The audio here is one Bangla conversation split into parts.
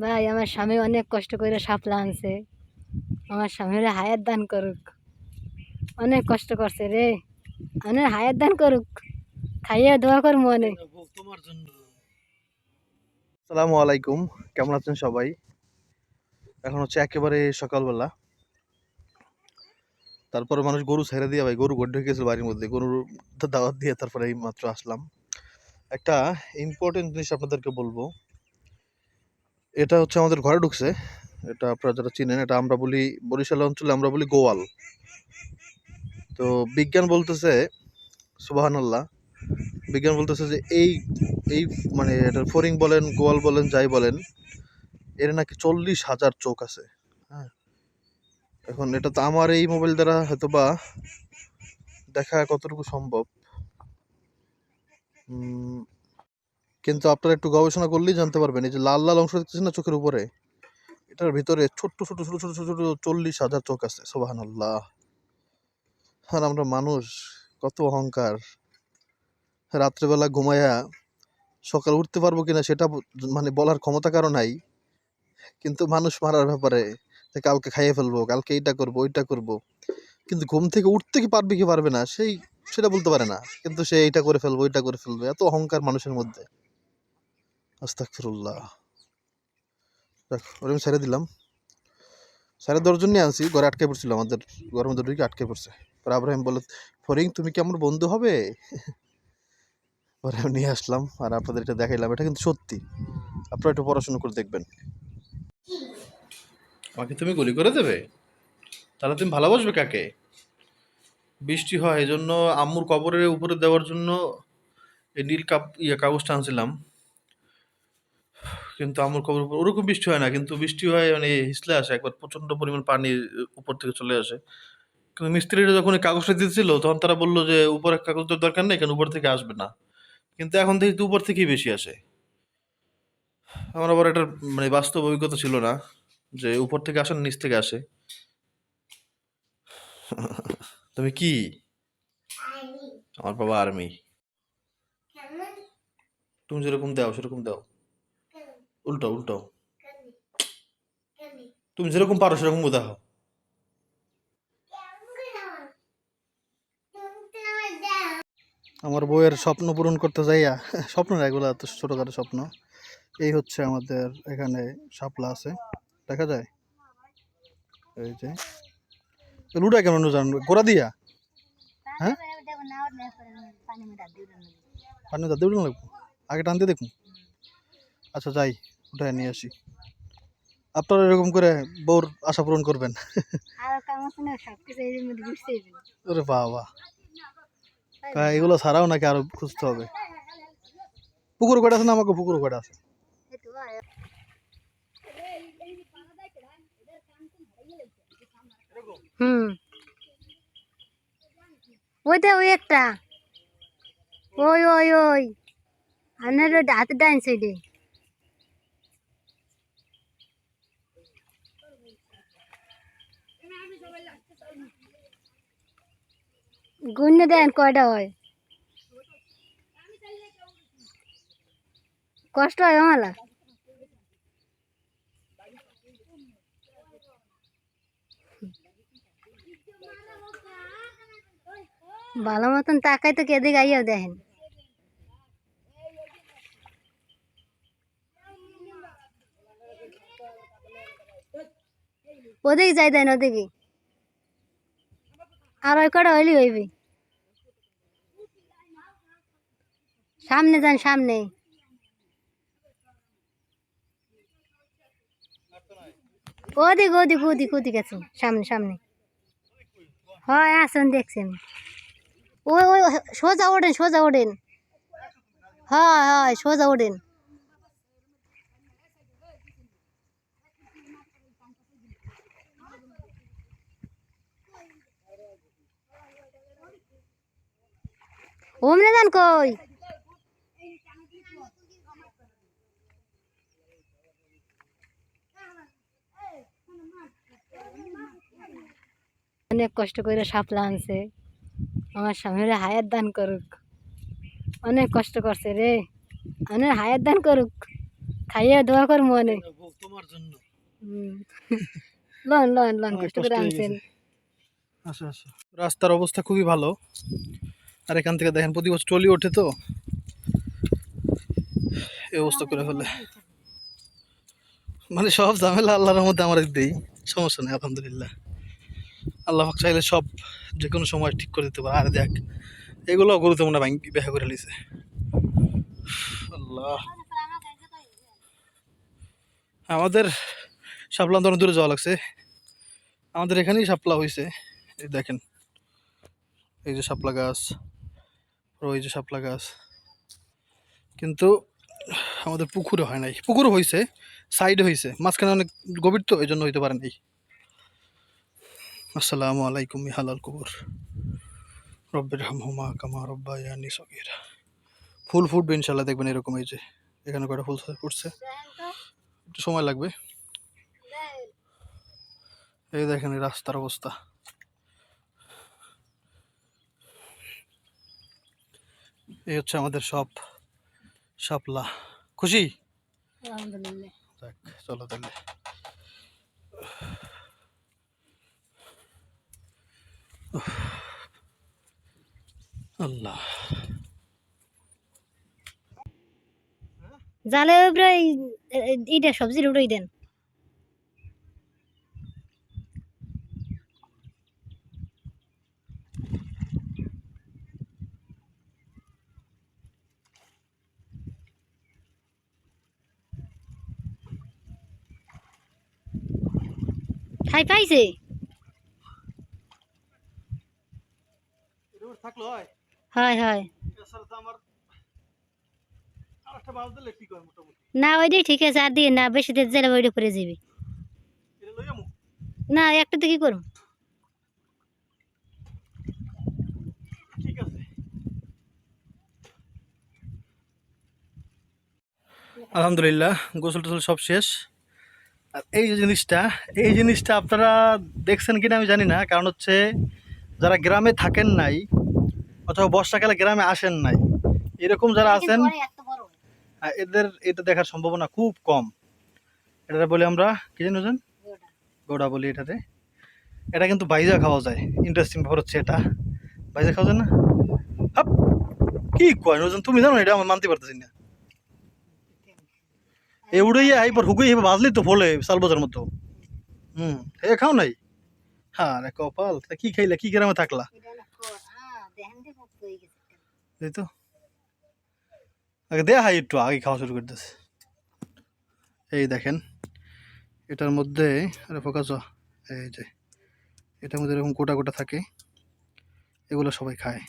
ভাই, আমার স্বামী অনেক কষ্ট করে সাপলা আনছে। আমার স্বামীর হায়ার দান করুক। অনেক কষ্ট করছে রে। অনেক হায়ার দান করুক। খাইয়ে দোয়া কর মনে। আসসালামু আলাইকুম। কেমন আছেন সবাই? এখন হচ্ছে একেবারে সকালবেলা। তারপর মানুষ গরু ছেড়ে দিয়ে, ভাই, গরু গড্ডে গেছিল বাড়ির মধ্যে। গরুর দাওয়াত দিয়ে তারপরে এই মাত্র আসলাম। একটা ইম্পর্টেন্ট জিনিস আপনাদেরকে বলব। এটা হচ্ছে আমাদের ঘরে ঢুকছে। এটা আপনারা যারা চিনেন, এটা আমরা বলি বরিশাল অঞ্চলে আমরা বলি গোয়াল। তো বিজ্ঞান বলতেছে সুবাহান আল্লাহ বিজ্ঞান বলতেছে যে এই এই মানে এটা ফরিং বলেন, গোয়াল বলেন, যাই বলেন, এর নাকি চল্লিশ হাজার চোখ আছে। হ্যাঁ। এখন এটা তো আমার এই মোবাইল দ্বারা হয়তো বা দেখা কতটুকু সম্ভব? কিন্তু আপনারা একটু গবেষণা করলেই জানতে পারবেন, এই যে লাল লাল অংশ দেখতেছেন না চোখের উপরে? এটার ভিতরে ছোট্ট ছোট ছোট ছোট ছোট ছোট চল্লিশ হাজার চোখ আছে সোবাহান আল্লাহ আর আমরা মানুষ, কত অহংকার। রাত্রেবেলা ঘুমায়া সকাল উঠতে পারব কিনা সেটা মানে বলার ক্ষমতা কারও নাই। কিন্তু মানুষ মারার ব্যাপারে যে কালকে খাইয়ে ফেলব, কালকে এইটা করব, ওইটা করব। কিন্তু ঘুম থেকে উঠতে কি পারবে কি পারবে না, সেই, সেটা বলতে পারে না। কিন্তু সে এইটা করে ফেলব, ওইটা করে ফেলব, এত অহংকার মানুষের মধ্যে। আস্তাকফিরুল্লাহ দেখ আমি ছেড়ে দিলাম। ছেড়ে দেওয়ার জন্যই আনছি, ঘরে আটকে পড়ছিল আমাদের, ঘরের মধ্যে ঢুকে আটকে পড়ছে। পরে আব্রাহিম বলে ফরিং, তুমি কি আমার বন্ধু হবে? পরে নিয়ে আসলাম, আর আপনাদের এটা দেখাইলাম। এটা কিন্তু সত্যি। আপনারা একটু পড়াশোনা করে দেখবেন। আমাকে তুমি গুলি করে দেবে? তাহলে তুমি ভালোবাসবে কাকে? বৃষ্টি হয় এই জন্য আম্মুর কবরের উপরে দেওয়ার জন্য এই নীল কাপ ইয়ে কাগজটা আনছিলাম। কিন্তু আম্মুর খবর উপর ওরকম বৃষ্টি হয় না কিন্তু বৃষ্টি হয় মানে হিসলে আসে একবার প্রচণ্ড পরিমাণ পানি উপর থেকে চলে আসে। কিন্তু মিস্ত্রিরা যখন এই কাগজটা দিতেছিল তখন তারা বলল যে কাগজ তো দরকার নেই কেন উপর থেকে আসবে না? কিন্তু এখন দেখি তো উপর থেকেই বেশি আসে। আমার আবার এটার মানে বাস্তব অভিজ্ঞতা ছিল না যে উপর থেকে আসে না নিচ থেকে আসে। তুমি কি? আমার বাবা আর্মি তুমি যেরকম দাও সেরকম দাও। উল্টো উল্টো। তুমি যেরকম পারো সেরকম দাও আমার বইয়ের স্বপ্ন পূরণ করতে যাইয়া স্বপ্ন না এগুলো তো ছোটোখাটো স্বপ্ন। এই হচ্ছে আমাদের এখানে শাপলা আছে দেখা যায়? এই যে। লুডা কেমন জান গোড়া দিয়া? হ্যাঁ? পানি দাদি উঠে লাগবো। আগে টান দিয়ে দেখুন। আচ্ছা যাই। উঠে নিয়ে আসি। আপনারা এরকম করে বউর আশা পূরণ করবেন। ওরে বাবা। এগুলো ছাড়াও নাকি আরও খুঁজতে হবে। পুকুর কটা আছে না আমাকে পুকুর কটা আছে? হুম। ওইটা ওই একটা। ওই ওই ওই। আপনার হাতে ডাইন সাইডে। গুণ্য দেন কয়টা হয়? কষ্ট হয় আমার ভালো মতন তাকাই তো কেঁদে গাইয়াও দেখেন? ওদিকে যাই দেন, ওদিকে। আর ওই কটা হইলি হইবি? সামনে যান, সামনে। ওদিক ওদিক ওদিক ওদিক আছে। সামনে সামনে। হয়, আসুন দেখছি আমি ওই ওই, সোজা ওঠেন সোজা ওঠেন। হয় হয়, সোজা ওঠেন। ওমনে যান কই? অনেক কষ্ট করে সাপলা আনছে। আমার স্বামীর হায়ার দান করুক। অনেক কষ্ট করছে রে। অনেক হায়াত দান করুক। খাইয়ে দোয়া কর মনে। লন লন লন কষ্ট করে আনছেন। আচ্ছা আচ্ছা রাস্তার অবস্থা খুবই ভালো। আর এখান থেকে দেখেন প্রতি বছর টলি ওঠে তো। এই অবস্থা করে ফেলে। মানে সব ঝামেলা আল্লাহর মধ্যে আমার দেই। সমস্যা নেই আলহামদুলিল্লাহ। আল্লাহ চাইলে সব যে কোনো সময় ঠিক করে দিতে পারে। আর দেখ, এগুলো গুরুত্বপূর্ণ ব্যাংক ব্যাখ্যা করে লিছে আল্লাহ। আমাদের শাপলা তো অনেক দূরে যাওয়া লাগছে। আমাদের এখানেই শাপলা হয়েছে এই দেখেন, এই যে শাপলা গাছ ওই যে শাপলা গাছ। কিন্তু আমাদের পুকুরে হয় নাই। পুকুরও হয়েছে সাইড হয়েছে মাঝখানে অনেক গভীর তো এই জন্য হইতে পারে নাই। আসসালামু আলাইকুম হালাল কুবুর। রব্বের হামহুমা কামা রব্বায়ানি সগীরা। ফুল ফুটবে ইনশাল্লাহ দেখবেন এরকম এই যে এখানে কয়টা ফুল ফুটছে? একটু সময় লাগবে? এই দেখেন এই রাস্তার অবস্থা। এই হচ্ছে আমাদের সব শাপলা। খুশি? চলো তাহলে। আল্লাহ জালে উপরে ইটা সবজির উড়াই দেন। খাই পাইছে? থাকল হয়। হয় হয়। না ওইটাই ঠিক আছে আর দিয়ে না বেশি দিয়ে জেলে ওইটা করে যাবি। যাব না একটা তো কি করুন আলহামদুলিল্লাহ গোসল টোসল সব শেষ। আর এই যে জিনিসটা এই জিনিসটা আপনারা দেখছেন কিনা আমি জানি না কারণ হচ্ছে যারা গ্রামে থাকেন নাই অথবা বর্ষাকালে গ্রামে আসেন নাই। এরকম যারা আছেন আহ, এদের এটা দেখার সম্ভাবনা খুব কম। এটা বলি আমরা কি জানি ওজন গোড়া। বলি এটাতে এটা কিন্তু বাইজা খাওয়া যায়। ইন্টারেস্টিং ব্যাপার হচ্ছে এটা। বাইজা খাওয়া যায় না? হাপ! কি কয় ওজন তুমি জানো এটা আমি মানতে পারতেছি না। এ উড়াইয়া এইবার হুকুই এবার বাজলি তো ফলে সালবাজার মতো। হুম এ খাও নাই? হ্যাঁ রে কপাল তা কি খাইলা? কি গ্রামে থাকলা? এই তো। আগে দেয়া হয় একটু আগে খাওয়া শুরু করতেছে এই দেখেন এটার মধ্যে আরে ফোকাস এই যে এটার মধ্যে এরকম গোটা গোটা থাকে এগুলো সবাই খায়।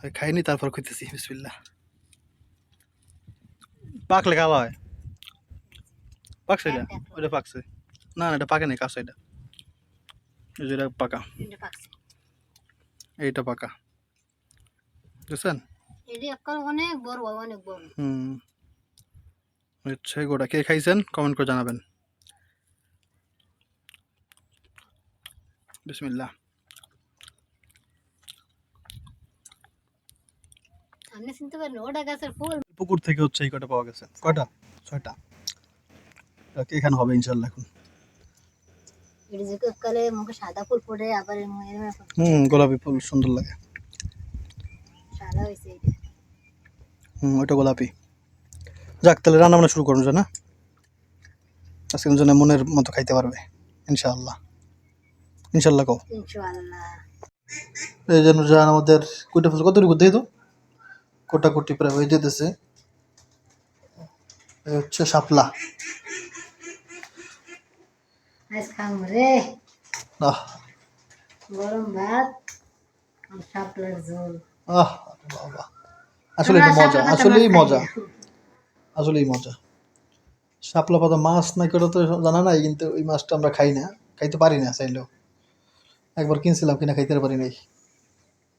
হয়। খাইনি তারপর খুঁজতেছি বিসমিল্লা পাকলে খাওয়া হয়। পাকছে এটা ওইটা পাকছে না না এটা পাকে নাই কাঁচা এটা। এটা পাকা। এইটা পাকা। বুঝছেন? অনেক বড় অনেক বড়। হুম। হচ্ছে গোটা। কে খাইছেন? কমেন্ট করে জানাবেন। বিসমিল্লা আপনি চিনতে পারেন ওটা গাছের ফুল। পুকুর থেকে হচ্ছে এই কটা পাওয়া গেছে? কটা ছয়টা। এখানে হবে ইনশাল্লাহ এখন। কালে মুখে সাদা ফুল আবার হুম গোলাপি ফুল সুন্দর লাগে। সাদা হয়েছে হুম গোলাপি। যাক তাহলে রান্না বান্না শুরু করুন না আজকে জন্য মনের মতো খাইতে পারবে ইনশাআল্লাহ। ইনশাল্লাহ কও। ইনশাআল্লাহ। এই জন্য যা আমাদের কুইটা ফুল কতটুকু দিয়ে তো? কোটা কুটি প্রায় হয়ে যেতেছে। হচ্ছে শাপলা। আজ খাম রে গরম ভাত শাপলার ঝোল। আহ বাবা। আসলে মজা আসলেই মজা। আসলেই মজা। শাপলা পাতা মাছ না করে তো জানা নাই কিন্তু ওই মাছটা আমরা খাই না। খাইতে পারি না চাইলেও। একবার কিনছিলাম কিনা খাইতে পারি নাই।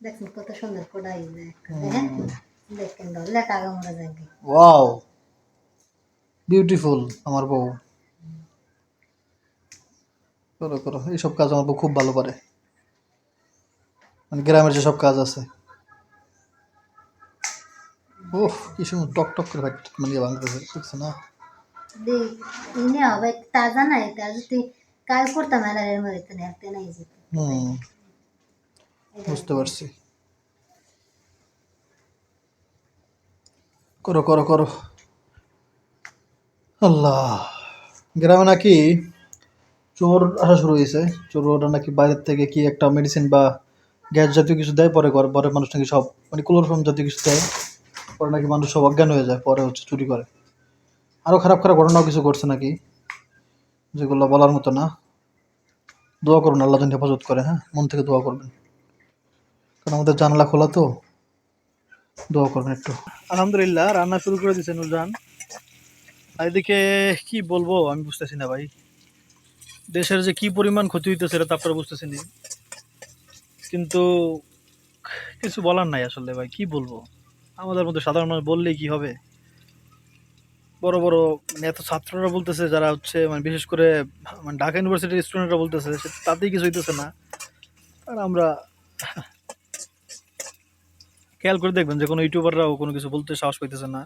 দেখুন কত সুন্দর কোডাই দেখেন দেখেন লেখা যাবে ওয়াও। বিউটিফুল আমার বউ। করো করো এইসব কাজ আমার খুব ভালো পারে। মানে গ্রামের যেসব কাজ আছে। ও কি টক টক করে ভাই মানে ইয়ে ভাঙতেছে দেখছ না? নাই কাল এর মধ্যে না নাই হুম বুঝতে পারছি। করো করো করো। আল্লাহ গ্রামে নাকি চোর আসা শুরু হয়েছে। চোররা নাকি বাইরের থেকে কি একটা মেডিসিন বা গ্যাস জাতীয় কিছু দেয়, পরে করে পরে মানুষ নাকি সব মানে ক্লোরোফর্ম জাতীয় কিছু দেয়, পরে নাকি মানুষ সব অজ্ঞান হয়ে যায়, পরে হচ্ছে চুরি করে। আরও খারাপ খারাপ ঘটনাও কিছু ঘটছে নাকি, যেগুলো বলার মতো না। দোয়া করুন, আল্লাহ যেন হেফাজত করে হ্যাঁ? মন থেকে দোয়া করবেন। কারণ আমাদের জানলা খোলা তো, দোয়া করবেন একটু। আলহামদুলিল্লাহ, রান্না শুরু করে দিয়েছে নুরজান আর এদিকে কি বলব, আমি বুঝতেছি না ভাই। দেশের যে কি পরিমাণ ক্ষতি হইতেছে এটা তো আপনারা বুঝতেছেন কিন্তু কিছু বলার নাই আসলে ভাই, কি বলব? আমাদের মধ্যে সাধারণ মানুষ বললেই কি হবে? বড় বড় এত ছাত্ররা বলতেছে, যারা হচ্ছে মানে বিশেষ করে মানে ঢাকা ইউনিভার্সিটির স্টুডেন্টরা বলতেছে তাতেই কিছু হইতেছে না। আর আমরা খেয়াল করে দেখবেন যে কোনো ইউটিউবাররাও কোনো কিছু বলতে সাহস পাইতেছে না।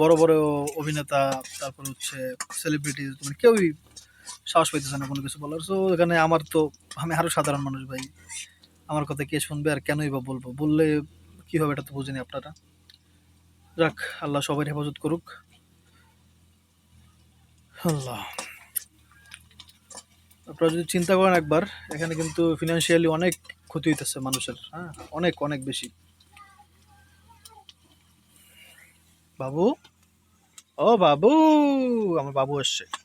বড় বড় অভিনেতা, তারপর হচ্ছে সেলিব্রিটি মানে কেউই সাহস পাইতেছে না কোনো কিছু বলার। সো এখানে আমার তো, আমি আরও সাধারণ মানুষ ভাই। আমার কথা কে শুনবে আর কেনই বা বলব? বললে কি হবে এটা তো বুঝিনি আপনারা? যাক, আল্লাহ সবাই হেফাজত করুক। আল্লাহ। আপনারা যদি চিন্তা করেন একবার, এখানে কিন্তু ফিনান্সিয়ালি অনেক ক্ষতি হইতেছে মানুষের হ্যাঁ? অনেক অনেক বেশি। বাবু? ও বাবু! আমার বাবু এসছে।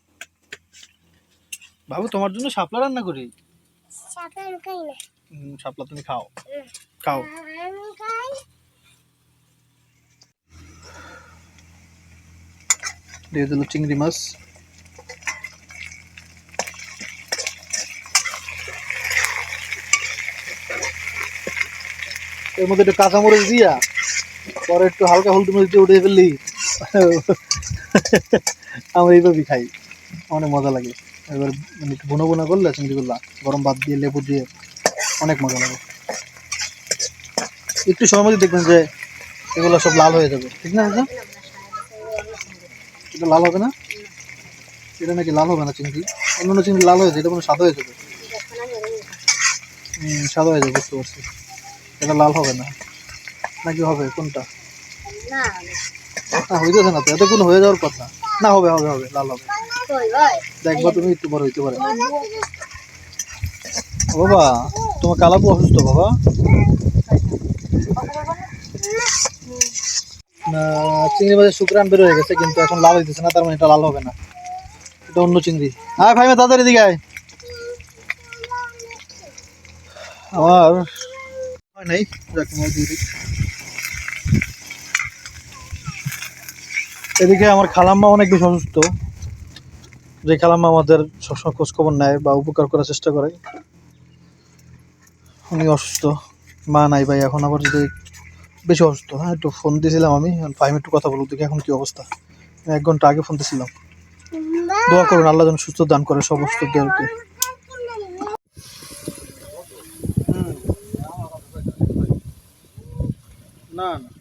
বাবু তোমার জন্য শাপলা রান্না করি। সাকার খাই না। শাপলা তুমি খাও। খাও। দিয়ে দিল চিংড়ি মাছ। এর মধ্যে একটু কাঁচামরিচ দিয়া পরে একটু হালকা হলদি মরিচ দিয়ে উঠে ফেললি। আমরা এইভাবেই খাই। অনেক মজা লাগে। এবার মানে একটু বোনা বোনা করলে চিংড়িগুলো গরম ভাত দিয়ে লেবু দিয়ে অনেক মজা লাগে। একটু সময় মধ্যে দেখবেন যে এগুলো সব লাল হয়ে যাবে ঠিক না দাদা? এটা লাল হবে না? এটা নাকি লাল হবে না চিংড়ি? অন্য চিংড়ি লাল হয়ে হয়েছে এটা কোনো সাদা হয়ে যাবে। হুম, সাদা হয়ে যাবে বুঝতে পারছি। এটা লাল হবে না। নাকি হবে? কোনটা? না হয়ে হইতেছে না তো এত কোনো হয়ে যাওয়ার কথা। না হবে হবে হবে লাল হবে। দেখবা তুমি বড় হইতে পারে। বাবা, তোমার কালাপু অসুস্থ, বাবা? চিংড়ি মাছের শুক্রান বের হয়ে গেছে, কিন্তু এখন লাল হইতেছে না, তার মানে এটা লাল হবে না। এটা অন্য চিংড়ি। হ্যাঁ ভাই তাড়াতাড়ি দিকে আয়। আমার হয় নাই। এদিকে আমার খালাম্মা অনেক বেশি অসুস্থ। যে খালাম্মা আমাদের সবসময় খোঁজ খবর নেয় বা উপকার করার চেষ্টা করে। উনি অসুস্থ, মা নাই ভাই, এখন আবার যদি বেশি অসুস্থ হ্যাঁ একটু ফোন দিয়েছিলাম আমি ফাইম একটু কথা বলব, দেখি এখন কি অবস্থা। এক ঘণ্টা আগে ফোন দিয়েছিলাম। দোয়া করুন, আল্লাহ যেন সুস্থ দান করে সমস্ত দেহকে না না।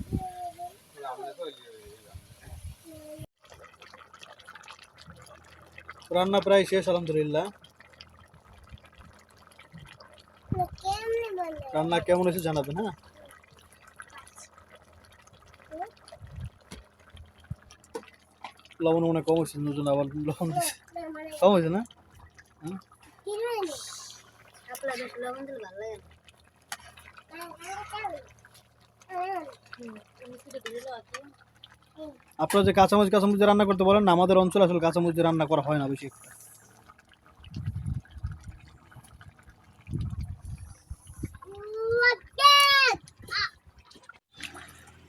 রান্না প্রায় শেষ, আলহামদুলিল্লাহ। রান্না কেমন হয়েছে জানাবেন হ্যাঁ? লবণ মনে হয় কম হয়েছে, নতুন আবার লবণ দিছে। কম হয়েছে না? বেশ লবণ আপনারা যে কাঁচামরিচ কাঁচামরিচ রান্না করতে বলেন না, আমাদের অঞ্চলে আসলে কাঁচামরিচ রান্না করা হয় না বেশি।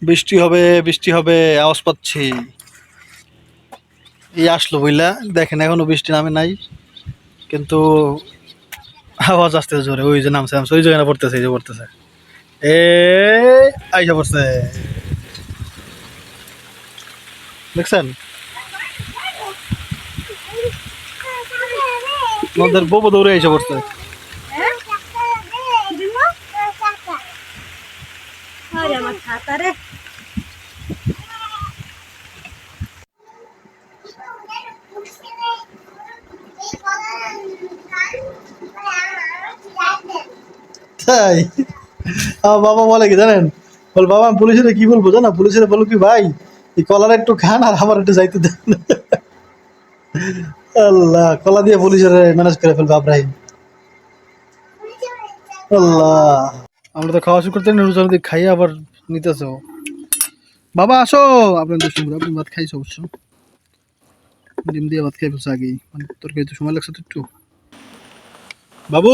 বৃষ্টি হবে বৃষ্টি হবে, আওয়াজ পাচ্ছি। এই আসলো বুঝলা দেখেন এখনও বৃষ্টি নামে নাই, কিন্তু আওয়াজ আসতেছে জোরে, ওই যে নামছে নামছে, ওই জায়গায় পড়তেছে, এই যে পড়তেছে। এ আইসা পড়ছে। দেখছেন? আমাদের বউ দৌড়ে এসে পড়ছে। বাবা বলে কি জানেন? বল, বাবা পুলিশের কি বলব? জানা, পুলিশের বলো কি ভাই? এই কলার একটু খান আর আমার একটু যাইতে দেন। আল্লাহ, কলা দিয়ে পুলিশের ম্যানেজ করে ফেলব আব্রাহিম। আল্লাহ। আমরা তো খাওয়া শুরু করতে নুরুজান দিয়ে খাইয়ে আবার নিতেছ। বাবা, আসো। আপনার তো শুনব আপনি ভাত খাইছো অবশ্য। ডিম দিয়ে ভাত খাই ফেলছো আগেই। মানে তোর খাইতে সময় লাগছে তো একটু। বাবু,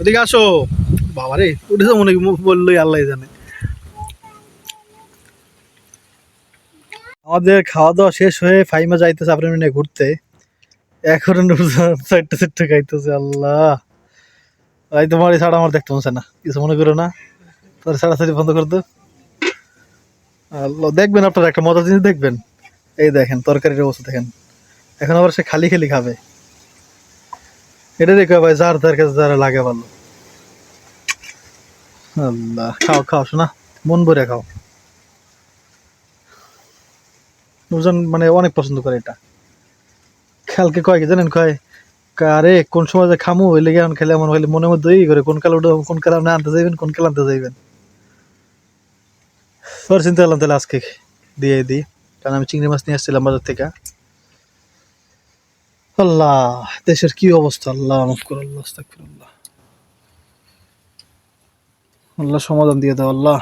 এদিকে আসো। বাবা রে উঠেছে মনে বললোই আল্লাহ জানে। আমাদের খাওয়া দাওয়া শেষ হয়ে ফাইমা যাইতেছে আপনার মিনে ঘুরতে। এখন চারটে চারটে খাইতেছে, আল্লাহ। ভাই, তোমার এই ছাড়া আমার দেখতে মনে না। কিছু মনে করো না। তোর ছাড়াছাড়ি বন্ধ করে দো আল্লাহ, দেখবেন আপনারা একটা মজার জিনিস দেখবেন। এই দেখেন, তরকারির অবস্থা দেখেন। এখন আবার সে খালি খালি খাবে। এটা দেখো ভাই, যার তার কাছে যারা লাগে ভালো। আল্লাহ, খাও খাও, শোনা। মন ভরে খাও। নুরজান মানে অনেক পছন্দ করে এটা। কালকে কয় কি জানেন কয়? আরে কোন সময় যে খামু, ওই লেগে এখন খেলে এমন হইলে মনের মধ্যে ই করে, কোন কালে উঠে, কোন কালে আপনি আনতে যাইবেন, কোন কালে আনতে যাইবেন। পরে চিন্তা করলাম তাহলে আজকে দিয়ে দিই, কারণ আমি চিংড়ি মাছ নিয়ে আসছিলাম বাজার থেকে। আল্লাহ, দেশের কি অবস্থা? আল্লাহ, মাফ করো, আল্লাহ, আস্তাগফিরুল্লাহ। আল্লাহ সমাধান দিয়ে দাও, আল্লাহ।